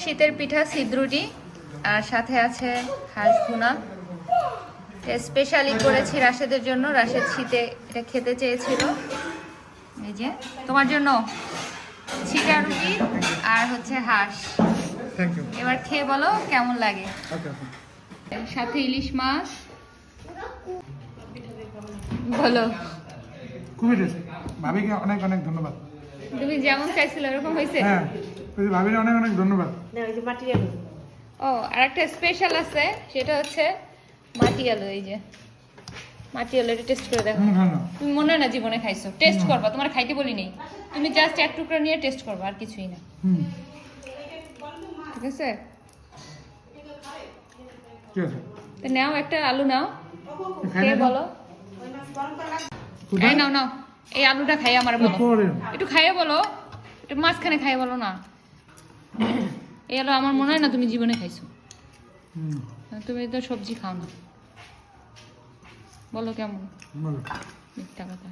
শীতের পিঠা সিদ্রুটি আর সাথে আছে হাঁস ভুনা। স্পেশালি করেছি রাশেদের জন্য। রাশেদ শীতে এটা খেতে চেয়েছিল। এই যে তোমার জন্য ছিটা রুটি আর হচ্ছে হাঁস। এবার খেয়ে বলো কেমন লাগে। সাথে ইলিশ মাছ। বলো। খুবই ভাবিকে অনেক অনেক ধন্যবাদ। তুমি যেমন চাইছিলে ওরকম হয়েছে? হ্যাঁ ওই ভাবির অনেক অনেক ধন্যবাদ। না ওই যে মাটির ও আর একটা স্পেশাল আছে সেটা হচ্ছে মাটি আলু এই যে। মাটি আলু এটা টেস্ট করে দেখো। তুমি মনে হয় না জীবনে খাইছো? টেস্ট করবা তোমার খাইতে বলি নেই তুমি জাস্ট এক টুকরা নিয়ে টেস্ট করবা আর কিছুই না। ঠিক আছে? ঠিক আছে। তো নাও একটা আলু নাও। বলো? নাও নাও। এই আলুটা খাই আমার বলো। একটু খাইয়ে বলো। একটু মাঝখানে খাইয়ে বলো না। এই আলু আমার মনে হয় না তুমি জীবনে খাইছো। তুমি তো সবজি খাও না। বলো কেমন। মিথ্যা কথা।